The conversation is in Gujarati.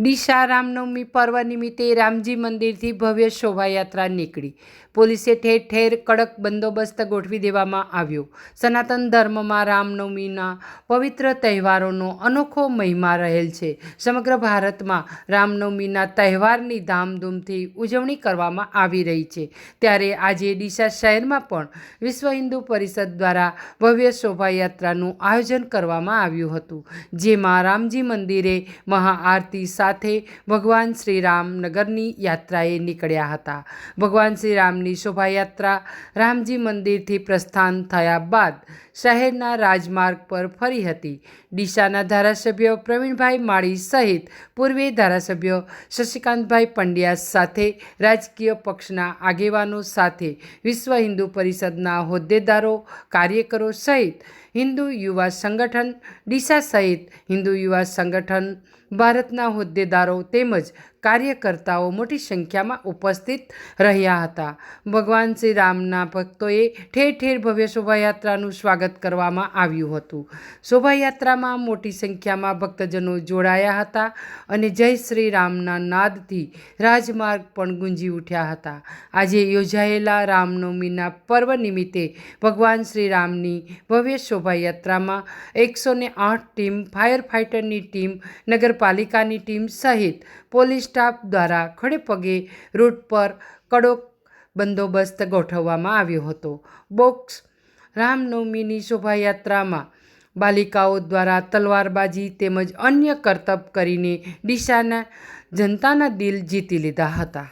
ડીસા રામનવમી પર્વ નિમિત્તે રામજી મંદિરથી ભવ્ય શોભાયાત્રા નીકળી. પોલીસે ઠેર ઠેર કડક બંદોબસ્ત ગોઠવી દેવામાં આવ્યો. સનાતન ધર્મમાં રામનવમીના પવિત્ર તહેવારોનો અનોખો મહિમા રહેલ છે. સમગ્ર ભારતમાં રામનવમીના તહેવારની ધામધૂમથી ઉજવણી કરવામાં આવી રહી છે. ત્યારે આજે ડીસા શહેરમાં પણ વિશ્વ હિન્દુ પરિષદ દ્વારા ભવ્ય શોભાયાત્રાનું આયોજન કરવામાં આવ્યું હતું, જેમાં રામજી મંદિરે મહાઆરતી સાથે ભગવાન શ્રી રામ યાત્રાએ નીકળ્યા હતા. ભગવાન શ્રી રામની શોભાયાત્રા રામજી મંદિરથી પ્રસ્થાન થયા બાદ શહેરના રાજમાર્ગ પર ફરી હતી. ડીસાના ધારાસભ્ય પ્રવીણભાઈ માળી સહિત પૂર્વે ધારાસભ્ય શશિકાંતભાઈ પંડ્યા સાથે રાજકીય પક્ષના આગેવાનો સાથે વિશ્વ હિન્દુ પરિષદના હોદ્દેદારો, કાર્યકરો સહિત હિન્દુ યુવા સંગઠન ડીસા સહિત હિન્દુ યુવા સંગઠન ભારતના હોદ્દેદારો તેમજ કાર્યકર્તાઓ મોટી સંખ્યામાં ઉપસ્થિત રહ્યા હતા. ભગવાન શ્રી રામના ભક્તોએ ઠેર ઠેર ભવ્ય શોભાયાત્રાનું સ્વાગત કરવામાં આવ્યું હતું. શોભાયાત્રામાં મોટી સંખ્યામાં ભક્તજનો જોડાયા હતા અને જય શ્રી રામના નાદથી રાજમાર્ગ પણ ગુંજી ઉઠ્યા હતા. આજે યોજાયેલા રામનવમીના પર્વ નિમિત્તે ભગવાન શ્રી રામની ભવ્ય શોભાયાત્રામાં એકસો આઠ ટીમ ફાયર ફાઇટરની ટીમ, નગરપાલિકાની ટીમ સહિત પોલીસ સ્ટાફ દ્વારા ખડે પગે રૂટ પર કડોક બંદોબસ્ત ગોઠવવામાં આવ્યો હતો. બોક્સ રામનવમીની શોભાયાત્રામાં બાલિકાઓ દ્વારા તલવારબાજી તેમજ અન્ય કરતબ કરીને ડીસાના જનતાના દિલ જીતી લીધા હતા.